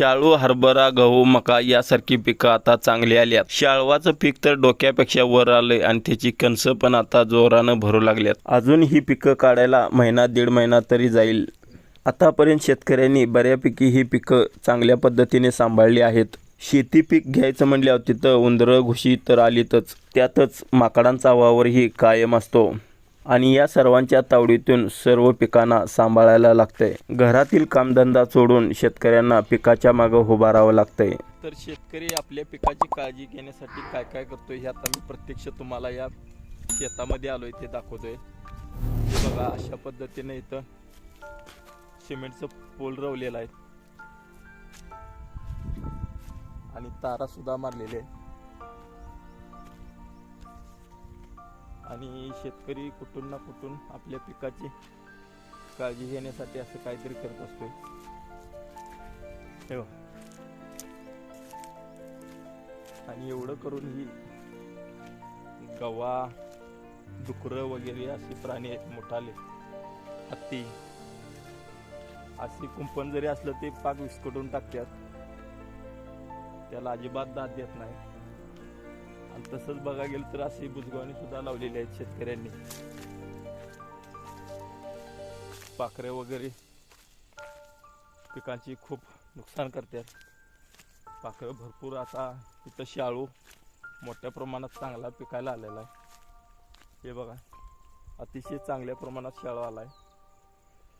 शाळू हरभरा गहू मका यासारखी पिकं आता चांगली आली आहेत शाळवाचं पीक तर डोक्यापेक्षा वर आलंय आणि त्याची कणसं पण आता जोरानं भरू लागल्यात. अजून ही पिकं काढायला महिना दीड महिना तरी जाईल. आतापर्यंत शेतकऱ्यांनी बऱ्यापैकी ही पिकं चांगल्या पद्धतीने सांभाळली आहेत. शेती पीक घ्यायचं म्हणल्यावर तिथं उंदरं घुशी तर आलीतच. त्यातच माकडांचा वावरही कायम असतो. आणि या सर्वांच्या तावडीतून सर्व पिकांना सांभाळायला लागतंय घरातील कामधंदा सोडून शेतकऱ्यांना पिकाच्या मागं उभारावं राहावं लागतंय. तर शेतकरी आपल्या पिकाची काळजी घेण्यासाठी काय काय करतोय हे आता मी प्रत्यक्ष तुम्हाला या शेतामध्ये आलोय ते दाखवतोय. बघा अशा पद्धतीने इथं सिमेंटचं पोल रवलेलं आहे. आणि तारा सुद्धा मारलेले आहे आणि शेतकरी कुठून ना कुठून आपल्या पिकाची काळजी घेण्यासाठी असं काहीतरी करत असतो हे आणि एवढं करून ही गवा डुकरं वगैरे असे प्राणी आहेत मोठाले. हत्ती. असे कुंपण जरी असलं ते पाक विस्कटून टाकतात. त्याला अजिबात दाद देत नाही. तसंच बघा गेलं तर अशी बुजगावणी सुद्धा लावलेली आहेत शेतकऱ्यांनी. पाखरे वगैरे पिकांची खूप नुकसान करतात. पाखरं भरपूर आता इथं शाळू मोठ्या प्रमाणात चांगला पिकायला आलेला आहे. हे बघा अतिशय चांगल्या प्रमाणात शाळू आहे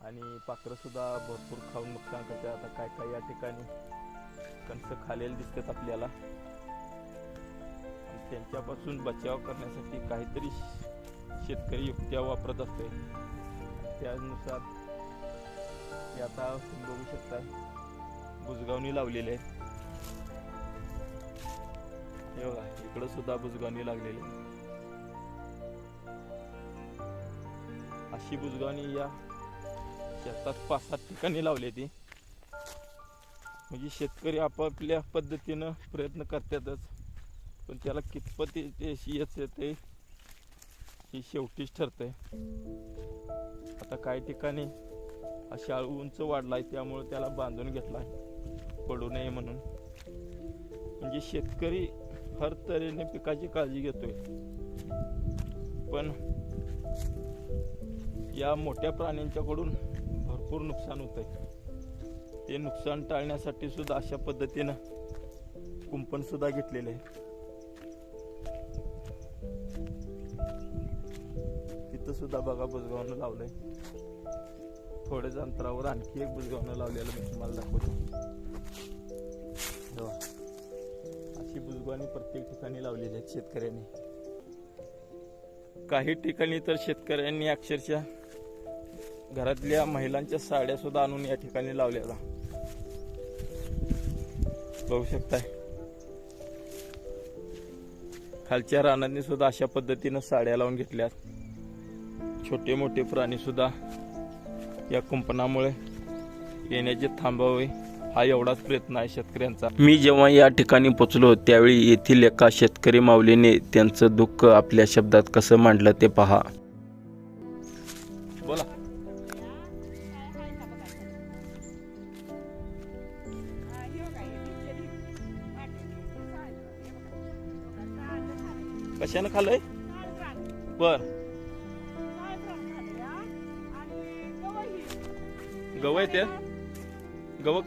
आणि पाखरंसुद्धा भरपूर खाऊन नुकसान करते आता काय काय या ठिकाणी कणसं खालेलं दिसतात आपल्याला. त्यांच्यापासून बचाव करण्यासाठी काहीतरी शेतकरी युक्त्या वापरत असते त्यानुसार आता बघू शकता बुजगावणी लावलेली आहे हे बघा इकडं सुद्धा बुजगावणी लागलेली आहे अशी बुजगावणी या शेतात पाच सात ठिकाणी लावली ती. म्हणजे शेतकरी आपापल्या पद्धतीनं प्रयत्न करतातच. पण त्याला कितपत अशी ते येते ही शेवटीच ठरते आता काही ठिकाणी अशा शाळू उंच वाढलाय त्यामुळे त्याला बांधून घेतलाय पडू नये म्हणून. म्हणजे शेतकरी हर तऱ्हेने पिकाची काळजी घेतोय. पण या मोठ्या प्राण्यांच्याकडून भरपूर नुकसान होत आहे ते नुकसान टाळण्यासाठी सुद्धा अशा पद्धतीनं कुंपण सुद्धा घेतलेले आहे. इथं सुद्धा बघा बुजगावनं लावलंय. थोड्याच अंतरावर आणखी एक बुजगावनं लावलेलं मी तुम्हाला दाखवतो. अशी बुजगावणी प्रत्येक ठिकाणी लावलेली आहेत शेतकऱ्यांनी. काही ठिकाणी तर शेतकऱ्यांनी अक्षरशः घरातल्या महिलांच्या साड्या सुद्धा आणून या ठिकाणी लावलेला बघू शकताय. खालच्या रानांनी सुद्धा अशा पद्धतीनं साड्या लावून घेतल्यात. छोटे मोठे प्राणी सुद्धा या कुंपणामुळे येण्याचे थांबावे हा एवढाच प्रयत्न आहे शेतकऱ्यांचा. मी जेव्हा या ठिकाणी पोचलो त्यावेळी येथील एका शेतकरी माऊलीने त्यांचं दुःख आपल्या शब्दात कसं मांडलं ते पहा. बोला. कशानं खाल्लंय? बर.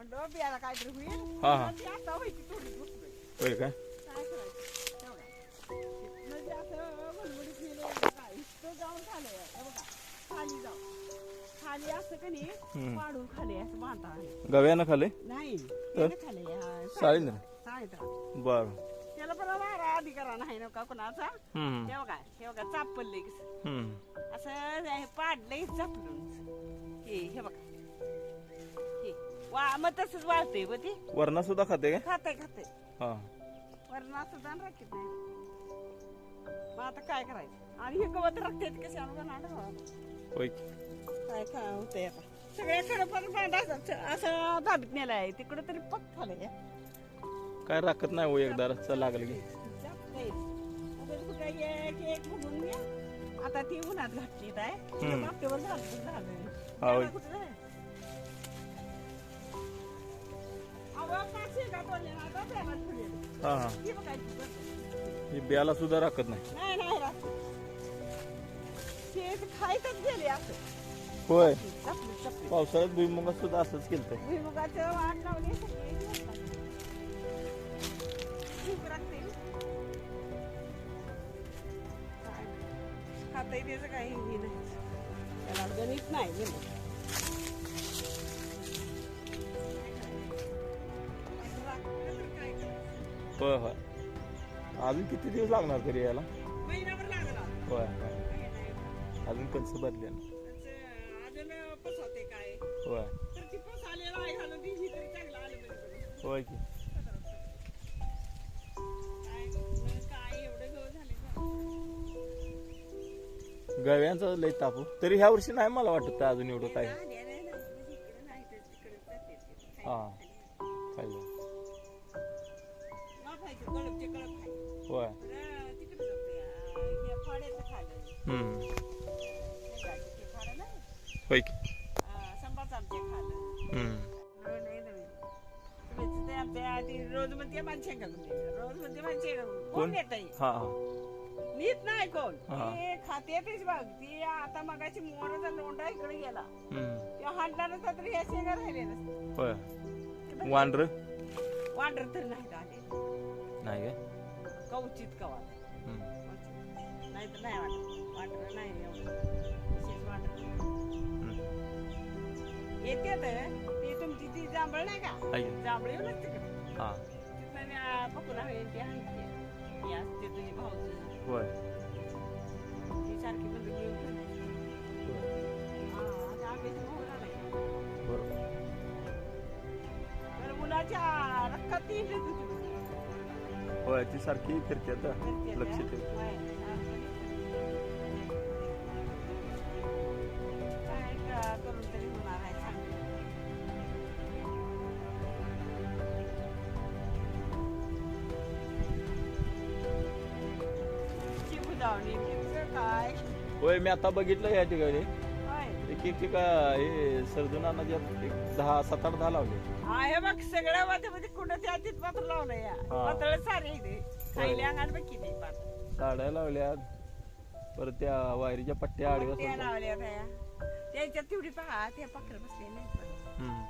म्हणलं बियाला काहीतरी होईल हा, हा. ती आता व्हायची थोडी बसलोय. होय काय काय करायचं? तेवढं. म्हणजे असं गेलं म्हणजे काय, इथं जाऊन हे बघा, खाली जाऊ खाली असं का नाही. पाडून खाली असं. गव्यानं खाल्लंय नाही त्यानं खाली? साळीनं. बर त्याला पण वारा अधिकार नाही ना का कोणाचा हम्म हे बघा हे बघा चाप पडले हम्म असं हे पाडलंय चापलून हे हे बघा वा मग तसंच वाळतंय ब ती. वरणा सुद्धा खाते काय खाते खाते. हा. वरण सुद्धा राखीत नाही. मग आता काय करायचं? आणि हे गवत राखते कसे आणून होय. काय काय होतंय आता? सगळ्याकडे पण बांधा असं दाबीत नेला आहे. तिकडे तरी पक झालंय. काय राखत नाही हो एकदा रस्ता लागलं की. आता ती उन्हात घातली हम्म. मागच्यावर झालं झालं होय. त्याला कुठं? हा हा. ब्याला सुद्धा राखत नाही. खायतच गेले असं. होय. पावसाळ्यात भुईमुगात सुद्धा असंच केलतंय भुईमुगाचं लावले काही नाही. त्याला गणित नाही. होय होय अजून किती दिवस लागणार तरी याला महिनाभर लागला होय अजून कंस भरले अजून पसवते काय होय तर ती पस आलेला आहे घालून ती ही तरी चांगलं आलं पाहिजे होय की काय मग काय एवढं गवत झाले ना गव्यांचा लय तापू तरी ह्या वर्षी नाही मला वाटत अजून एवढं काय म्हणजे. हा खाल्लं ते आमच्या आधी रोज म्हणते का. कुठे? रोज म्हणते माणसे का कुठे? कोण? कोण? येत आहे नीट नाही कोण? हा. खाते तेच बघ. ती आता मगाची मोराचा लोंडा इकडे गेला. हांडला नसता तरी शेंगा राहिले नसते. होय. वांढर? वांडर तर नाही आले नाही काय? कवचित कवा. नाही तर नाही वाटत. वांडर नाही विशेष हम्म. येते. ती तुमची ती जांभळ नाही का? जांभळ येऊ लागते का? हा. तिथं बघून आहे ती आहे ती. ती असते तुझी भाऊची. ती सारखी म्हणजे घेऊन. बरोबर. तर मुलाच्या रक्कात ती हिंडत होती. होय ती सारखी फिरते आता लक्ष. ठेव होय मी आता बघितलं या ठिकाणी. होय. एक एक ठिका हे सर्जून अन्नाचे एक दहा सात आठ दहा लावले हा, हे बघ सगळ्या वाट्यामध्ये कुठं त्या तिथ पात्र लावलं या हा. पातळ सारे इथे खायला अंगात बघ किती पातळ साड्या लावल्या परत त्या वायरीच्या पट्ट्या आडव्या त्या सोडल्या. लावल्या त्या त्याच्यात तेवढी पहा ते पाखरं बसले नाही हम्म.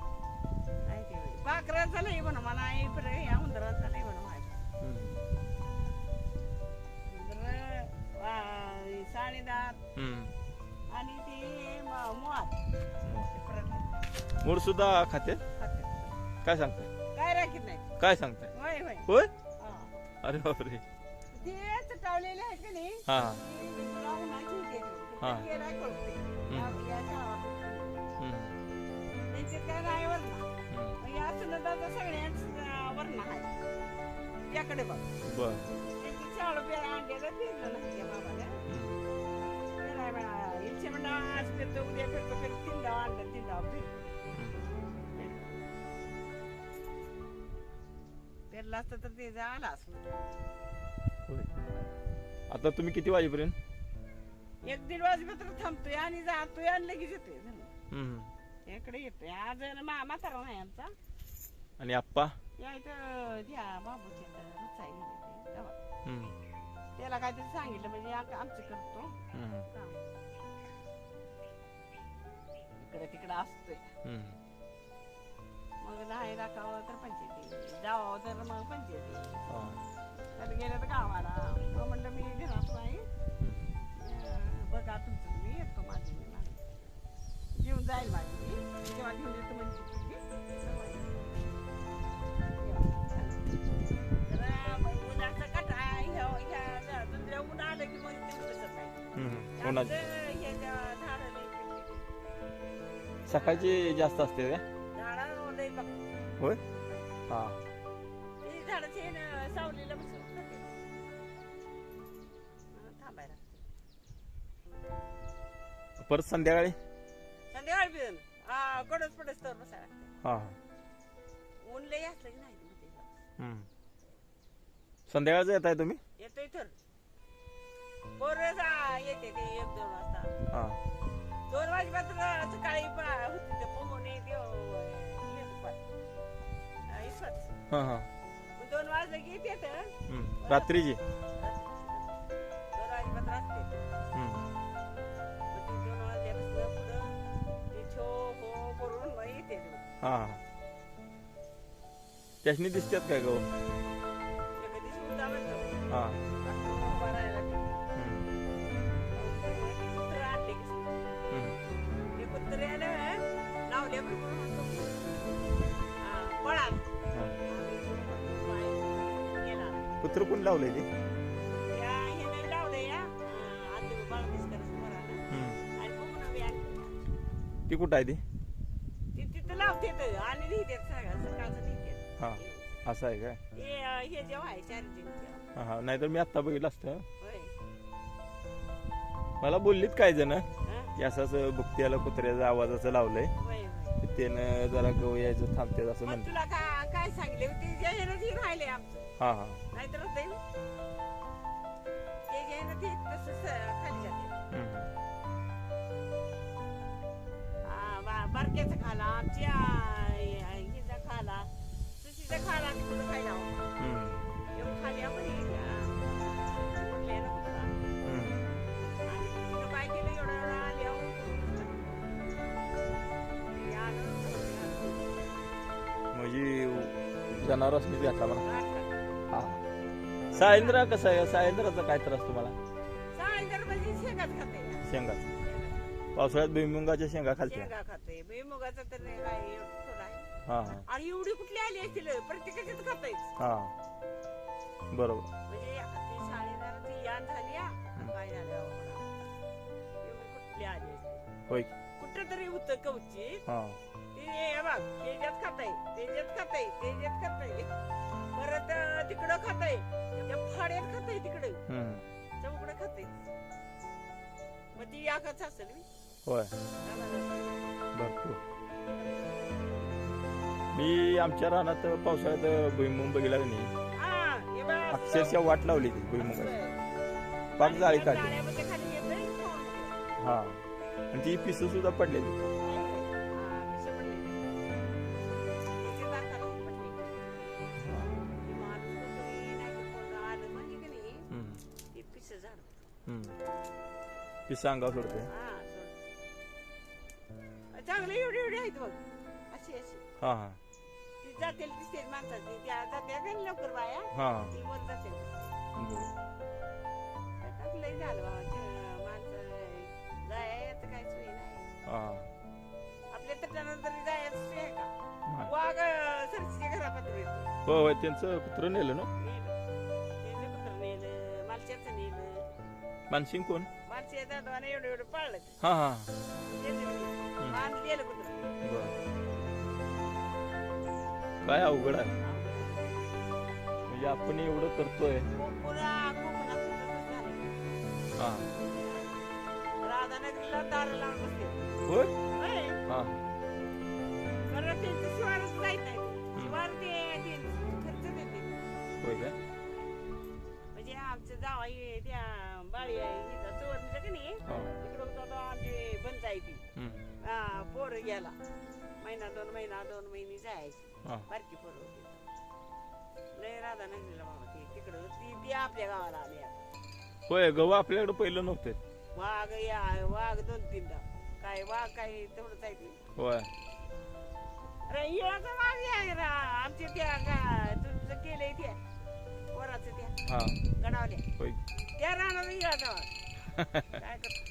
काय तेवढी पाखराचा लई म्हणा मला आई पण या उंदराचा लई म्हणा माझ्या हम्म. उंदर वा- साडेदात हम्म. आणि ते मूळ सुद्धा खाते. काय सांगताय? काय राखीत नाही. काय सांगताय? होय हा. अरे बापरे. ते चटावलेले आहेत का नाही? हा. हा. काय वर्ण. या सुनंदाचा सगळ्यांच वर्ण आहे. याकडे बघ. बर. त्यांची चाळू पेरा नाही बाबाला. आज फिरतो उद्या फिरतो फिर पेरला असतं तर ते झालं असतं होय. आता तुम्ही किती वाजेपर्यंत एक दीड वाजेपर्यंत थांबतोय आणि जातोय आणि लगेच येतोय झालं. हम्म. इकडे येतोय आज मामा तर नाही आमचा आणि आप्पा द्या बाबूच्या रचाई गेले तेव्हा. हम्म. त्याला काहीतरी सांगितलं म्हणजे आम- आमचं करतो हम्म. काम. असतोय. मग नाही राखावं तर पंचायती जावं तर मग पंचायती. तर गेलं तर गावाला. मग म्हणलं मी घरात नाही. बघा तुमचं तुम्ही येतो माझी मी. घेऊन जाईल माझी मी. जेव्हा घेऊन येतो म्हणजे उन्हाचं कटा ह्या- दुसऱ्या ऊन आलं की मग ते दिसत नाही सकाळची जास्त असते का झाडं लई होय? हा. झाडाचे आहे ना, सावलीला बसून खाते. हं, थांबायला परत संध्याकाळी? संध्याकाळी हा कडच तर बसायला लागते. हा ऊन लई असलं की नाही ते. हम्म. संध्याकाळचं येत आहे तुम्ही? येतोय तर. पोरं जा येते ते एक दोन वाजता. हा. दोन वाजेपर्यंत सकाळी पा- होती ते पोहणे देव. हा, इसवत. हा हा दोन वाजले की येते हम्म. रात्रीची दोन वाजेपर्यंत असते हम्म. मग ते दोन वाजल्यापासून पुढं ते छो हो करून मग येते ते. हा हा दिसतात काय गहू बी आणलं. ती कुठं आहे ती? ते तिथं लावते तर आणि लिहितात सगळं सकाळचं लिहितात हा असं आहे काय? हे अं, हे जेव्हा आहे चार्जिंग हा हा नाहीतर मी आत्ता बघितलं असतं. मला बोललीत काय जण? की असं असं भुकत्याला कुत्र्याचं आवाजाचं लावलंय. त्यानं जरा गहू यायचं थांबते असं म्हणते. तुला का काय सांगले ते जे ह्यानं ते राहिले आमचं हा हा नाहीतर. ते तसंच खाली जाते हम्म. बा- बारक्याचा खाला आमच्या हिचा खाला सुशीचा खाला तिकडं खायला म्हणजे जनावरांनीच घातला मला. हा. सायंद्रा कसं आहे? सायंद्राचा काय त्रास तुम्हाला? म्हणजे शेंगाच खाते. शेंगा. पावसाळ्यात भुईमुगाच्या शेंगा खालच्या. शेंगा खाते. भुईमुगाचं तर नाही काय एवढं थोडं आहे हा. हा आणि एवढी कुठली आली असतील? प्रत्येकाच्याच खातायच हा. बरोबर. म्हणजे ती शाळेदाराची यान झाली हा. काय झालं? बाबा? एवढी कुठली आली असतील? होय. कुठं तरी होतं कवचित. हा. ते हे बघ त्याच्यात खाताय त्याच्यात खाताय त्याच्यात खाताय. परत तिकडं खाताय. त्या फाड्यात खाताय तिकडं. हम्म. चौकडं खाताय. मग ती याकाच असेल मी होय. भरपूर. मी आमच्या रानात पावसाळ्यात भुईमुग बघितला का नाही? हा हे बघ. अक्षरशः वाट लावली ती भुईमुगाची. पाक जाळी आणि काढली जाळ्यामध्ये खाली येतंय. हा. आणि ती पिसं सुद्धा पडलेली. पिसं अंगावर सोडते. हा, सोड. चांगले एवढे एवढे आहेत बघ. अशी अशी हा हा. ती जातील दिसते माणसाची त्या जात्या का लवकर बाया. हा. ती वर जाते. टाकलंय झालं आपल्या जायचं आहे का. वाघ येतो. हो होय त्यांचं कुत्र नेलं ना? नेलं. त्याचं कुत्रं नेलं. मालच्याचं नेलं. मानसिंग कोण? मालच्या दादाने एवढं एवढं पाळलं ते. हा हा. त्याचं नेलं. मान गेलं कुत्रं. बर. काय अवघड आहे. म्हणजे आपण एवढं करतोय. कोकणात झालं. हा. राधानगरीला दार लावून बसते होय? होय. हा. कारण त्यांचं शिवारच जायत नाही शिवार ते ते खर्च देते. होय काय म्हणजे आमचं त्या बाळी आहे हिचा सुवर्णीचा की नाही? हा. तिकडं होता तो आमची बंद जायची हम्म. हा पोर गेला. महिना दोन महिना दोन महिने जायची. हा. बारकी पोर होती. लय बाबा ती तिकडं ती ती आपल्या गावाला आली आता. होय गहू आपल्याकडे पहिलं नव्हते. वाघ या वाघ दोन तीनदा. काय वाघ काय तेवढंच आहे ते. होय. अरे येळाचा वाघ आहे रा आमच्या त्या गा- तुमचं केलंय त्या पोराचं त्या. हा. होय. त्या राहणार येळाचा वाघ काय करतो?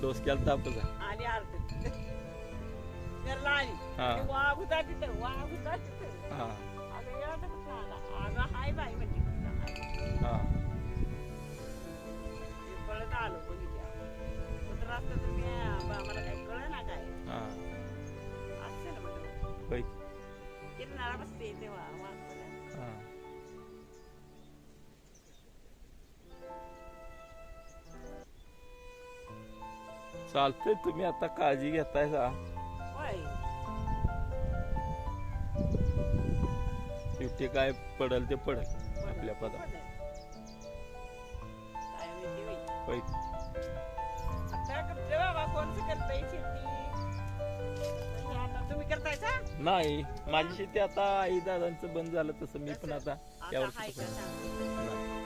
डोसक्याला तापच आहे आली आरती. घरला आली. हा. ते वाघ होता तिथं वाघ होता तिथं. हा. अगं येळाचा कुठं आला? अगं हाय बाई म्हणजे. चालतंय तुम्ही आता काळजी घेताय का? शेवटी काय पडल ते पडल आपल्या पदा काय नाही माझी शेती आता आई दादांचं बंद झालं तसं मी पण आता आता यावर्षी हाय का पण- सांग नाही.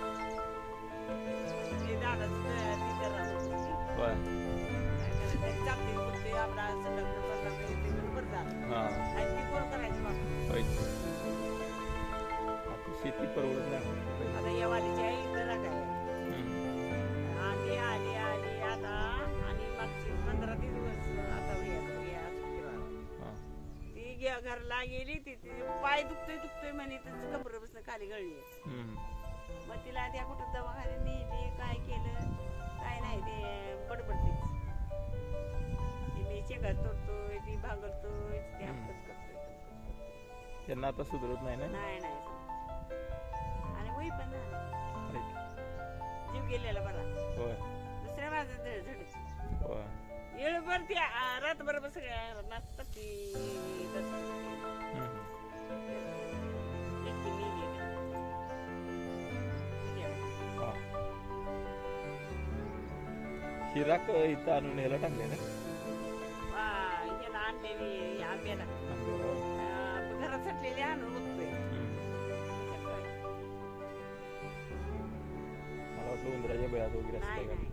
ते दादाचं ते- ते करा म्हणून. होय. काय करायचं? तरी चालतंय, पण ते आपलं असं लग्न पडलं तरी ते बरोबर झालं. आणि ती कोण करायची बाबा? होय. आता शेती परवडत नाही गे- घरला गेली ती ती पाय दुखतोय दुखतोय म्हणे तर कबर बसणं खाली गळली. मग तिला त्या कुठं दवाखान्यात नेली काय केलं काय नाही ते बडबडतीच ती मी शेंगा तोडतोय ती भागलतोय ते. आपलंच करतोय. त्यांना आता सुधरत नाही ना नाही नाही आणि वही पण झालं. जीव गेलेला बरा होय. दुसऱ्या माझं झड होय. येळभर ती आ- रातभर बस नाचतात ती तसं. हम्म. एकटी मी गेली. हा. शिराक इथं आणून ह्याला टाकले ना वा, ह्याला आणलेली आंब्याला अं, घरात सटलेली आणून बघतोय हम्म. मला वाटलं उंदराच्या बेळात वगैरे नाही का नाही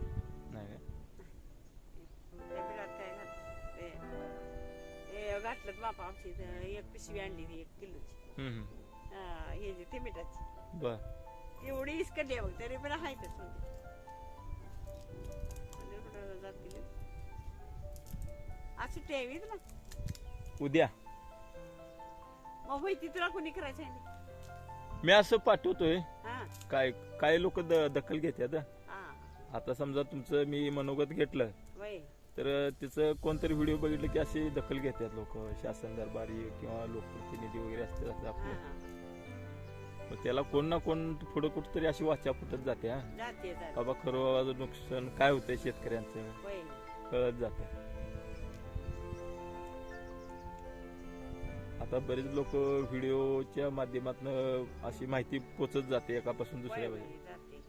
घातलं बापा आमची इथं एक पिशवी आणली ती एक किलोची हम्म. हे जे थिमिटाची बर एवढी इसकडली आहे बघ तरी पण आहेतच म्हणजे म्हणजे कुठं जातील आज सुट्टी आहे ना उद्या मग माहिती तुला कोणी करायचं आहे मी असं पाठवतोय हा काय काय लोक दखल घेतात हं. आता समजा तुमचं मी मनोगत घेतलं तर तिचं कोणतरी व्हिडिओ बघितलं की अशी दखल घेतात लोक शासन दरबारी किंवा लोकप्रतिनिधी वगैरे असतात असं आपले मग त्याला कोण ना कोण पुढं कुठतरी अशी वाचा फुटत जाते हा. जाते जाते. बाबा खरं बाबाचं नुकसान काय होतंय शेतकऱ्यांचं? कळत जात. आता बरेच लोक व्हिडिओच्या माध्यमातून अशी माहिती पोचत जाते एकापासून दुसऱ्या जाते.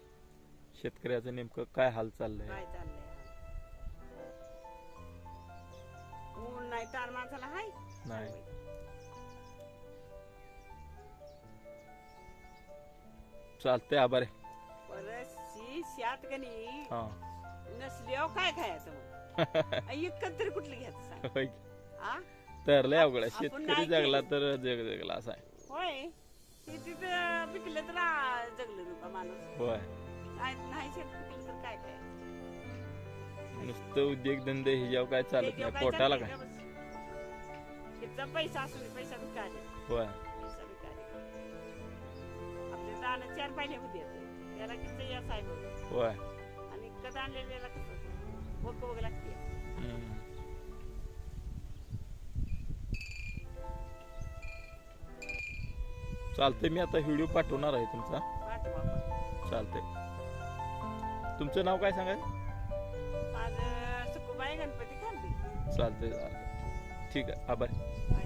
शेतकऱ्याचं नेमकं काय हाल चाललंय? काय चाललंय? नाही तार माणसाला हाय? नाही. चालतंय आभार. आहे. परत शी शात कनी हा नसल्यावर काय खायचं मग? इतकं तरी कुठलं घ्यायचं सांग? होय. आ? तर लय अवघड आहे. आपण शेतकरी नाही जगला. तर जग जगला असा आहे. होय. शेतीत अं, पिकलं तर आ, जगलं नका माणूस. होय. नाही नाही शेत पिकलं तर काय काय नुसतं उद्योगधंदे ह्याच्यावर काय चालत नाही. पोटाला काय असू दे पैसा विकाले होय. पैसा विकाले आपले दाणं चार पाहिले होते त्याला किती बघ. होय. आणि कद आणलेल्याला कसं वक वग लागते. चालतंय मी आता व्हिडिओ पाठवणार आहे तुमचा. चालतंय. तुमचं नाव काय सांगाल? माझं सुकुबाई गणपती चालतंय चालतंय. ठीक आहे. आभार.